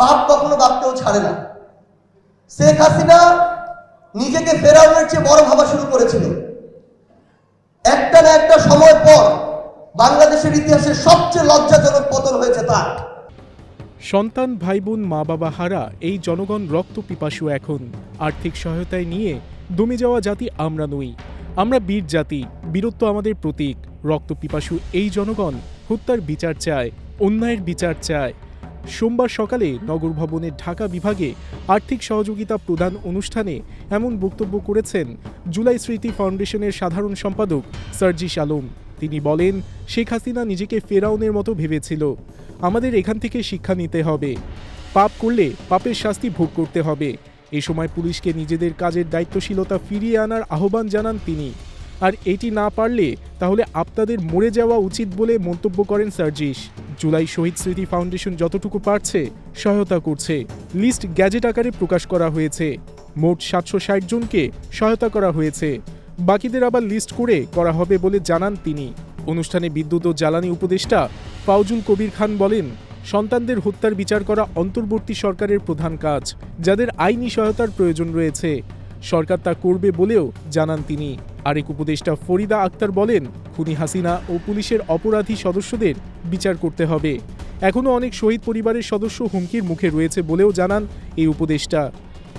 পাপ কখনো বাপকেও ছাড়ে না। শেখ হাসিনা নিজেকে ফেরাউনের চেয়ে বড় ভাবা শুরু করেছিল। একটা না একটা সময় পর বাংলাদেশের ইতিহাসে সবচেয়ে লজ্জাজনক পতন হয়েছে তার। সন্তান ভাই বোন মা বাবা হারা এই জনগণ রক্ত পিপাসু এখন। আর্থিক সহায়তায় নিয়ে দমে যাওয়া জাতি আমরা নই। আমরা বীর জাতি, বীরত্ব আমাদের প্রতীক। রক্ত পিপাসু এই জনগণ হত্যার বিচার চায়, অন্যায়ের বিচার চায়। সোমবার সকালে নগর ভবনের ঢাকা বিভাগে আর্থিক সহযোগিতা প্রদান অনুষ্ঠানে এমন বক্তব্য করেছেন জুলাই স্মৃতি ফাউন্ডেশনের সাধারণ সম্পাদক সার্জিস আলম তিনি বলেন, শেখ হাসিনা নিজেকে ফেরাউনের মতো ভেবেছিল। আমাদের এখান থেকে শিক্ষা নিতে হবে। পাপ করলে পাপের শাস্তি ভোগ করতে হবে। এ সময় পুলিশকে নিজেদের কাজের দায়িত্বশীলতা ফিরিয়ে আনার আহ্বান জানান তিনি। আর এটি না পারলে তাহলে আপনাদের মরে যাওয়া উচিত বলে মন্তব্য করেন সার্জিস। জুলাই শহীদ স্মৃতি ফাউন্ডেশন যতটুকু পারছে সহায়তা করছে। লিস্ট গ্যাজেট আকারে প্রকাশ করা হয়েছে। মোট সাতশো ষাট জনকে সহায়তা করা হয়েছে। বাকিদের আবার লিস্ট করে করা হবে বলে জানান তিনি। অনুষ্ঠানে বিদ্যুৎ ও জ্বালানি উপদেষ্টা ফাউজুল কবির খান বলেন, সন্তানদের হত্যার বিচার করা অন্তর্বর্তী সরকারের প্রধান কাজ, যাদের আইনি সহায়তার প্রয়োজন রয়েছে। সরকার তা করবে বলেও জানান তিনি। আরেক উপদেষ্টা ফরিদা আক্তার বলেন, খুনি হাসিনা ও পুলিশের অপরাধী সদস্যদের বিচার করতে হবে। এখনও অনেক শহীদ পরিবারের সদস্য হুমকির মুখে রয়েছে বলেও জানান এই উপদেষ্টা।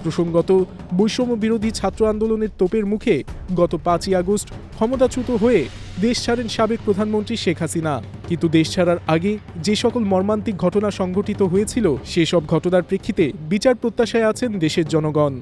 প্রসঙ্গত, বৈষম্য বিরোধী ছাত্র আন্দোলনের তোপের মুখে গত পাঁচই আগস্ট ক্ষমতাচ্যুত হয়ে দেশ ছাড়েন সাবেক প্রধানমন্ত্রী শেখ হাসিনা। কিন্তু দেশ ছাড়ার আগে যে সকল মর্মান্তিক ঘটনা সংঘটিত হয়েছিল, সেসব ঘটনার প্রেক্ষিতে বিচার প্রত্যাশায় আছেন দেশের জনগণ।